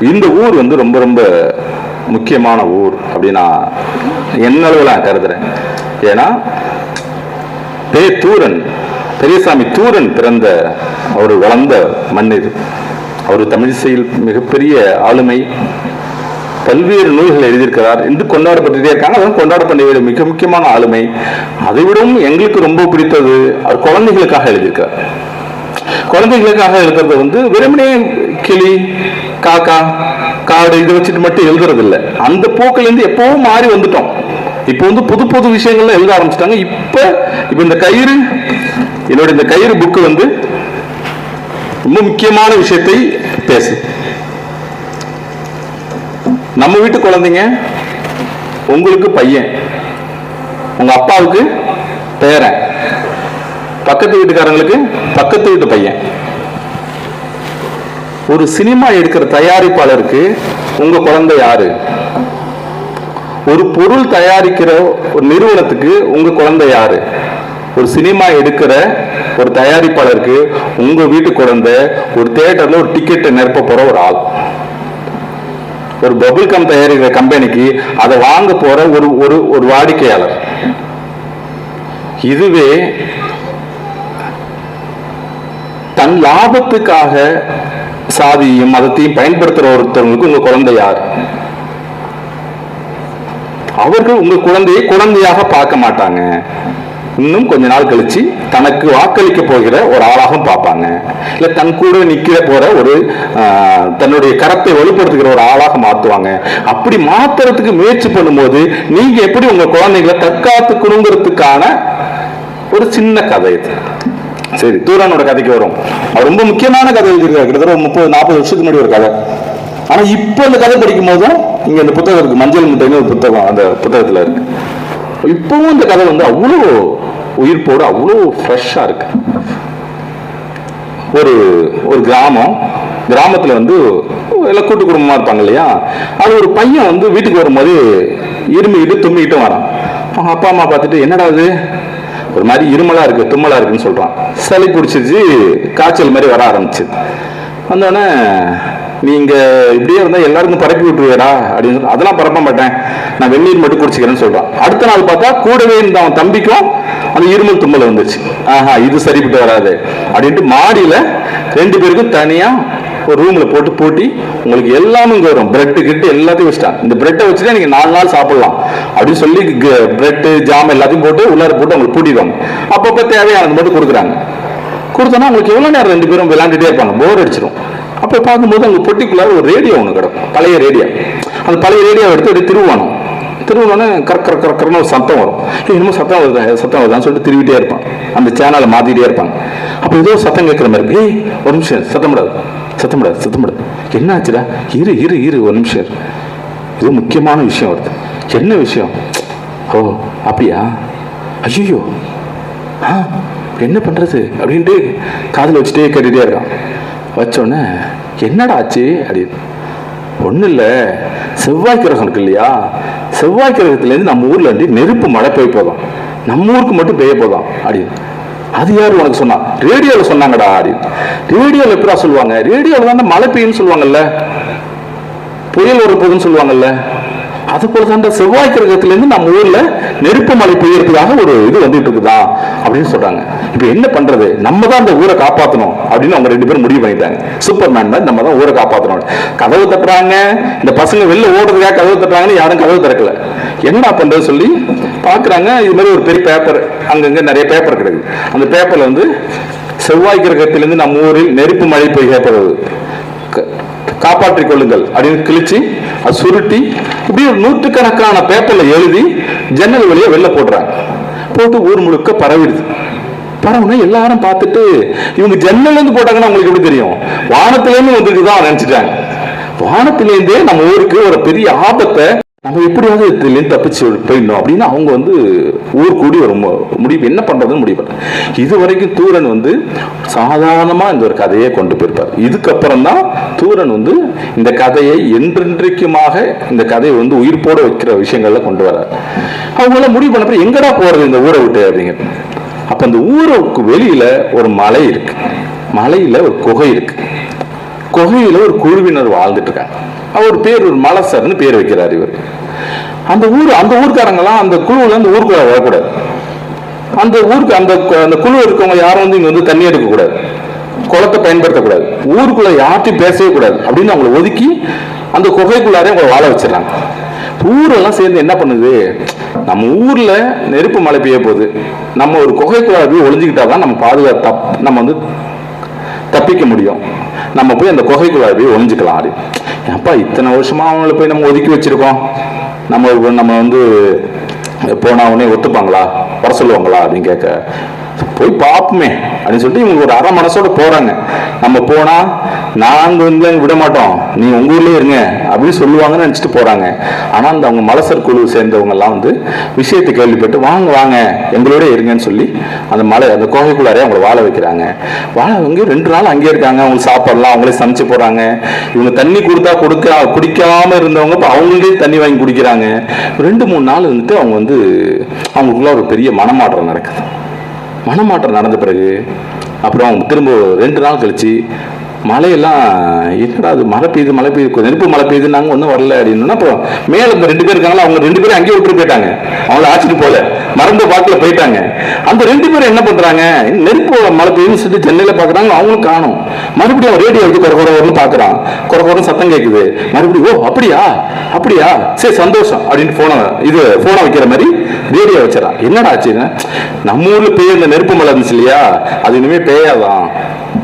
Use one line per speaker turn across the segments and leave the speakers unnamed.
இந்த ஊர் வந்து ரொம்ப ரொம்ப முக்கியமான ஊர் அப்படின்னு நான் என்ன அளவில் நான் கருதுறேன். ஏன்னா பே. தூரன் பெரியசாமி தூரன் பிறந்த அவர் வளர்ந்த மண் இது அவர் தமிழிசையில் மிகப்பெரிய ஆளுமை. பல்வேறு நூல்கள் எழுதியிருக்கிறார். இன்று கொண்டாடப்பட்டுட்டே இருக்காங்க. அதுவும் கொண்டாடப்பட வேண்டிய மிக முக்கியமான ஆளுமை. அதை விடவும் எங்களுக்கு ரொம்ப பிடித்தது அவர் குழந்தைகளுக்காக எழுதியிருக்கார். குழந்தைகளுக்காக எழுதுறது வந்து வெறுமனே கிளி காக்கா காடு இதை வச்சுட்டு மட்டும் எழுதுறது இல்ல அந்த போக்குல இருந்து எப்பவும் மாறி வந்துட்டோம். இப்போ வந்து புது புது விஷயங்கள்லாம் எழுத ஆரம்பிச்சிட்டாங்க. இப்போ இப்போ இந்த கயிறு என்னோட இந்த கயிறு புக்கு வந்து ரொம்ப முக்கியமான விஷயத்தை பேசு. நம்ம வீட்டு குழந்தைங்க உங்களுக்கு பையன் உங்க அப்பாவுக்கு பேரன் பக்கத்து வீட்டுக்காரங்களுக்கு பக்கத்து வீட்டு பையன். ஒரு சினிமா எடுக்கிற தயாரிப்பாளருக்கு உங்க குழந்தை யாரு? ஒரு பொருள் தயாரிக்கிற ஒரு நிறுவனத்துக்கு உங்க குழந்தை யாரு? ஒரு சினிமா எடுக்கிற ஒரு தயாரிப்பாளருக்கு உங்க வீட்டு குழந்தை ஒரு தியேட்டர்ல ஒரு டிக்கெட்டை நிரப்ப போற ஒரு ஆள். ஒரு பபுள் கம் தயாரிக்கிற கம்பெனிக்கு அதை வாங்க போற ஒரு ஒரு ஒரு வாடிக்கையாளர். இதுவே தன் லாபத்துக்காக சாதியும் மதத்தையும் பயன்படுத்துற ஒருத்தவங்களுக்கு உங்க குழந்தை யார்? அவர்கள் உங்கள் குழந்தையை குழந்தையாக பார்க்க மாட்டாங்க. இன்னும் கொஞ்ச நாள் கழிச்சு தனக்கு வாக்களிக்க போகிற ஒரு ஆளாகவும் பார்ப்பாங்க. இல்லை தன் கூட நிற்கிற போற ஒரு தன்னுடைய கரத்தை வெளிப்படுத்துகிற ஒரு ஆளாக மாற்றுவாங்க. அப்படி மாத்துறதுக்கு முயற்சி பண்ணும்போது நீங்க எப்படி உங்க குழந்தைகளை தற்காத்துக்கணுங்கிறதுக்கான ஒரு சின்ன கதை இது. சரி தூரானோட கதைக்கு வரும். அவர் ரொம்ப முக்கியமான கதை எழுதியிருக்காரு. கிட்டத்தட்ட ஒரு முப்பது நாற்பது வருஷத்துக்கு முன்னாடி ஒரு கதை. ஆனா இப்போ அந்த கதை படிக்கும் போதும் இங்க அந்த புத்தகம் இருக்கு. மஞ்சள் முட்டைன்னு ஒரு புத்தகம் அந்த புத்தகத்துல இருக்கு. இப்பவும் இந்த கதை வந்து அவ்வளோ உயிர்ப்போடு அவ்வளோ ஃப்ரெஷ்ஷாக இருக்கு. ஒரு ஒரு கிராமம். கிராமத்துல வந்து எல்லாம் கூட்டு குடும்பமா இருப்பாங்க இல்லையா? அது ஒரு பையன் வந்து வீட்டுக்கு வரும்போது இருமிக்கிட்டு தும்மிக்கிட்டு வரான். அவங்க அப்பா அம்மா பார்த்துட்டு என்னடா இது? ஒரு மாதிரி இருமலா இருக்கு தும்மலா இருக்குன்னு சொல்றான். சளி பிடிச்சிச்சு காய்ச்சல் மாதிரி வர ஆரம்பிச்சு. வந்தோடனே நீங்க இப்படியே இருந்தா எல்லாருக்கும் பரப்பி விட்டுருவேடா அப்படின்னு சொல்லி அதெல்லாம் பரப்ப மாட்டேன். நான் வெந்நீர் மட்டும் குடிச்சுக்கிறேன்னு சொல்றான். அடுத்த நாள் பார்த்தா கூடவே இருந்த அவன் தம்பிக்கும் அந்த இருமல் தும்மல் வந்துச்சு ஆஹா இது சரிப்பட்டு வராது அப்படின்ட்டு மாடியில ரெண்டு பேருக்கும் தனியா ஒரு ரூமில் போட்டு பூட்டி உங்களுக்கு எல்லாமே இங்கே வரும். பிரெட்டு கிட்டு எல்லாத்தையும் வச்சுட்டான். இந்த பிரெட்டை வச்சுட்டு நீங்கள் நாலு நாள் சாப்பிடலாம். அப்படின்னு சொல்லி பிரெட்டு ஜாம் எல்லாத்தையும் போட்டு உள்ளார போட்டு உங்களுக்கு பூட்டிடுவாங்க. அப்பப்போ தேவையானது மட்டும் கொடுக்குறாங்க. கொடுத்தோன்னா உங்களுக்கு எவ்வளோ நேரம் ரெண்டு பேரும் விளையாண்டுட்டே இருப்பாங்க. போர் அடிச்சிடும் அப்போ பார்க்கும்போது அங்கே பொட்டிக்குள்ளார ஒரு ரேடியோ ஒன்று கிடக்கும். பழைய ரேடியோ அந்த பழைய ரேடியோ எடுத்து அப்படியே திருவானும் திருவனோடனே கறக்கற கறக்கறன்னு ஒரு சத்தம் வரும். இன்னமும் சத்தம் வருது சத்தம் வருதான்னு சொல்லிட்டு திருவிட்டே இருப்பான். அந்த சேனலை மாற்றிக்கிட்டே இருப்பாங்க. அப்போ ஏதோ சத்தம் கேட்குற மாதிரி ஏய் ஒரு நிமிஷம் சத்தம் விடாது சத்தம் விடாது சத்தம் என்ன ஆச்சுடா இரு இரு இரு ஒரு நிமிஷம் இரு. முக்கியமான விஷயம் வருது என்ன விஷயம்? ஓ அப்படியா? ஐயோ ஆ என்ன பண்ணுறது அப்படின்ட்டு காதில் வச்சுட்டே கேட்டுட்டே இருக்கான். வச்சோடனே என்னடா ஆச்சு? அப்படின்னு. ஒன்றும் இல்லை. செவ்வாய் கிரகம் இருக்கு இல்லையா? செவ்வாய் கிரகத்துலேருந்து நம்ம ஊரில் வந்து நெருப்பு மழை பெய்ய போதும். நம்ம ஊருக்கு மட்டும் பெய்ய போதும். அப்படின்னு. அது யார் உனக்கு சொன்னா? ரேடியோவில் சொன்னாங்கடா அப்படின்னு ரேடியோவில் எப்படா சொல்லுவாங்க? ரேடியோவில் தான் மழை பெய்யும்னு சொல்லுவாங்கல்ல? புயல் வரப்போகுதுன்னு சொல்லுவாங்கல்ல? அது போல தான் இந்த செவ்வாய் கிரகத்திலேருந்து நம்ம ஊர்ல நெருப்பு மழை பெய்யறதுக்காக ஒரு இது வந்துட்டு இருக்குதா? அப்படின்னு சொல்றாங்க. இப்போ என்ன பண்றது? நம்ம தான் அந்த ஊரை காப்பாற்றணும் அப்படின்னு அவங்க ரெண்டு பேரும் முடிவு பண்ணிட்டாங்க. சூப்பர் மேன் மாதிரி நம்ம தான் ஊரை காப்பாற்றணும் கதவு தட்டுறாங்க. இந்த பசங்க வெளில ஓடுறதுக்காக கதவு தட்டுறாங்கன்னு யாரும் கதவு திறக்கல. என்னடா பண்றது சொல்லி பார்க்குறாங்க இது மாதிரி ஒரு பெரிய பேப்பர் அங்கங்கே நிறைய பேப்பர் கிடைக்குது. அந்த பேப்பரில் வந்து செவ்வாய் கிரகத்திலிருந்து நம்ம ஊரில் நெருப்பு மழை பெய்யப்படுவது காப்பாற்றிக் கொள்ளுங்கள் அப்படின்னு கிழிச்சு அது சுருட்டி இப்படி ஒரு நூற்றுக்கணக்கான பேப்பரில் எழுதி ஜன்னல் வழியாக வெளில போடுறாங்க. போட்டு ஊர் முழுக்க பரவிடுது. பரவுனா எல்லாரும் பார்த்துட்டு இவங்க ஜன்னல்ல போட்டாங்கன்னா உங்களுக்கு எப்படி தெரியும்? வானத்திலேருந்து இருந்து வந்துருக்குதான் நினச்சிட்டாங்க. வானத்திலேருந்தே நம்ம ஊருக்கு ஒரு பெரிய ஆபத்தை நம்ம எப்படியாவது இதுலேருந்து தப்பிச்சு போயிடணும் அப்படின்னு அவங்க வந்து ஊர் கூடி ஒரு முடிவு என்ன பண்றதுன்னு முடிவு இது வரைக்கும் தூரன் வந்து சாதாரணமா இந்த ஒரு கதையை கொண்டு போயிருப்பார். இதுக்கப்புறம் தான் தூரன் வந்து இந்த கதையை என்றென்றைக்குமாக இந்த கதையை வந்து உயிர்ப்போட வைக்கிற விஷயங்கள்ல கொண்டு வரார். அவங்களாம் முடிவு பண்ணப்ப எங்கடா போறது இந்த ஊரை விட்டு அப்படிங்க அப்போ அந்த ஊருக்கு வெளியில ஒரு மலை இருக்கு. மலையில ஒரு குகை இருக்கு. குகையில் ஒரு குழுவினர் வாழ்ந்துட்டு இருக்காங்க அவர் பேர் ஒரு மலசர்னு பேர் வைக்கிறார் இவர். அந்த ஊர் அந்த ஊர்க்காரங்கெல்லாம் அந்த குழுவில் அந்த ஊருக்குள்ள வரக்கூடாது. அந்த ஊருக்கு அந்த கு- அந்த குழு இருக்கவங்க யாரும் வந்து இங்கே வந்து தண்ணி எடுக்கக்கூடாது. குளத்தை பயன்படுத்தக்கூடாது. ஊருக்குள்ள யார்ட்டையும் பேசவே கூடாது அப்படின்னு அவங்களை ஒதுக்கி அந்த குகைக்குள்ளாரே அவங்களை வாழ வச்சிடறாங்க. ஊரெல்லாம் சேர்ந்து என்ன பண்ணுது? நம்ம ஊர்ல நெருப்பு மழை பெய்ய போகுது. நம்ம ஒரு குகைக்குள்ளார போய் ஒளிஞ்சுக்கிட்டாதான் நம்ம பாதுகாப்பு தப் நம்ம வந்து தப்பிக்க முடியும். நம்ம போய் அந்த குகைக்குள்ளார போய் ஒழிஞ்சுக்கலாம் அப்படி அப்பா இத்தனை வருஷமா அவங்கள போய் நம்ம ஒதுக்கி வச்சிருக்கோம்? நம்ம நம்ம வந்து போனா உடனே ஒத்துப்பாங்களா? வர சொல்லுவாங்களா அப்படின்னு கேட்க போய் பார்ப்போமே அப்படின்னு சொல்லிட்டு இவங்க ஒரு அரை மனசோட போறாங்க. நம்ம போனா நாங்க வந்து விட மாட்டோம். நீ உங்க ஊர்லயே இருங்க. அப்படின்னு சொல்லுவாங்கன்னு நினைச்சிட்டு போறாங்க. ஆனா அந்த அவங்க மலசர் குழு சேர்ந்தவங்க எல்லாம் வந்து விஷயத்தை கேள்விப்பட்டு வாங்க வாங்க எங்களோட இருங்கன்னு சொல்லி அந்த மலை அந்த கோகைக்குள்ளாரே அவங்களை வாழ வைக்கிறாங்க. வாழ அவங்க ரெண்டு நாள் அங்கேயே இருக்காங்க. அவங்க சாப்பாடுலாம் அவங்களே சமைச்சு போறாங்க இவங்க தண்ணி கொடுத்தா கொடுக்க குடிக்காம இருந்தவங்க இப்போ அவங்களே தண்ணி வாங்கி குடிக்கிறாங்க. ரெண்டு மூணு நாள் இருந்துட்டு அவங்க வந்து அவங்களுக்குள்ள ஒரு பெரிய மனமாற்றம் நடக்குது. மனமாற்றம் நடந்த பிறகு அப்புறம் அவங்க திரும்ப ரெண்டு நாள் கழிச்சு மழையெல்லாம் என்னடா அது மழை பெய்யுது மழை பெய்யுது. நெருப்பு மழை பெய்யுது நாங்கள் ஒன்றும் வரல அப்படின்னா. அப்புறம் மேலே இந்த ரெண்டு பேர் இருக்காங்களா அவங்க ரெண்டு பேரும் அங்கேயே விட்டு போயிட்டாங்க. அவங்கள ஆச்சுட்டு போல மறந்த பாட்டில் போயிட்டாங்க. அந்த ரெண்டு பேரும் என்ன பண்ணுறாங்க நெருப்பு மழை பெய்யுன்னு சொல்லிட்டு சென்னையில் பார்க்குறாங்க அவங்களும் காணும். மறுபடியும் அவன் ரேடியோ வச்சு குறை குறைன்னு பார்க்குறான் குறை குறைன்னு சத்தம் கேட்குது மறுபடியும் ஓ அப்படியா? அப்படியா? சரி சந்தோஷம். அப்படின்னு ஃபோனை இது ஃபோனை வைக்கிற மாதிரி ரேடியோ வச்சிடறான் என்னடா ஆச்சுன்னு? நம்ம ஊர்ல பெய்ய இந்த நெருப்பு மலை இருந்துச்சு இல்லையா? அது இனிமே பெய்யாதான்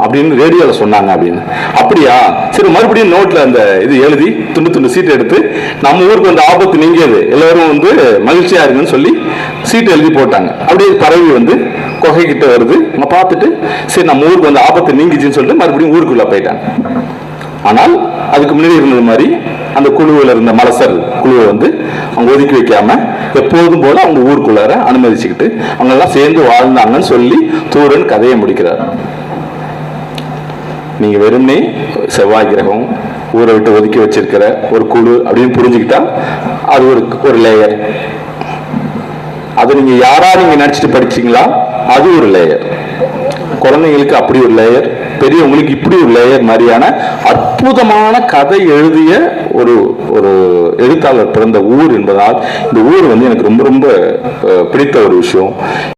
அப்படின்னு ரேடியோல சொன்னாங்க அப்படின்னு. அப்படியா? சரி மறுபடியும் நோட்ல அந்த இது எழுதி துண்டு துண்டு சீட் எடுத்து நம்ம ஊருக்கு வந்து ஆபத்து நீங்கியது. எல்லாரும் வந்து மகிழ்ச்சியா இருங்கன்னு சொல்லி சீட் எழுதி போட்டாங்க. அப்படியே பரவி வந்து குகைக்கிட்ட கிட்ட வருது. நம்ம பார்த்துட்டு சரி நம்ம ஊருக்கு வந்து ஆபத்து நீங்கிச்சுன்னு சொல்லிட்டு மறுபடியும் ஊருக்குள்ள போயிட்டாங்க. ஆனால் அதுக்கு முன்னாடி இருந்தது மாதிரி அந்த குழுவில் இருந்த மலசர் குழுவை வந்து அவங்க ஒதுக்கி வைக்காம எப்போதும் போல அவங்க ஊருக்குள்ளார அனுமதிச்சுக்கிட்டு அவங்க எல்லாம் சேர்ந்து வாழ்ந்தாங்கன்னு சொல்லி தூரன் கதையை முடிக்கிறார். நீங்க வெறுமே செவ்வாய் கிரகம் ஊரை விட்டு ஒதுக்கி வச்சிருக்கிற ஒரு குழு அப்படின்னு புரிஞ்சுக்கிட்டா அது ஒரு ஒரு லேயர் அது நீங்க யாரா நீங்க நினைச்சிட்டு படிச்சீங்களா? அது ஒரு லேயர் குழந்தைங்களுக்கு அப்படி ஒரு லேயர் பெரியவங்களுக்கு இப்படி ஒரு லேயர் மாதிரியான அற்புதமான கதை எழுதிய ஒரு ஒரு எழுத்தாளர் பிறந்த ஊர் என்பதால் இந்த ஊர் வந்து எனக்கு ரொம்ப ரொம்ப பிடித்த ஒரு விஷயம்.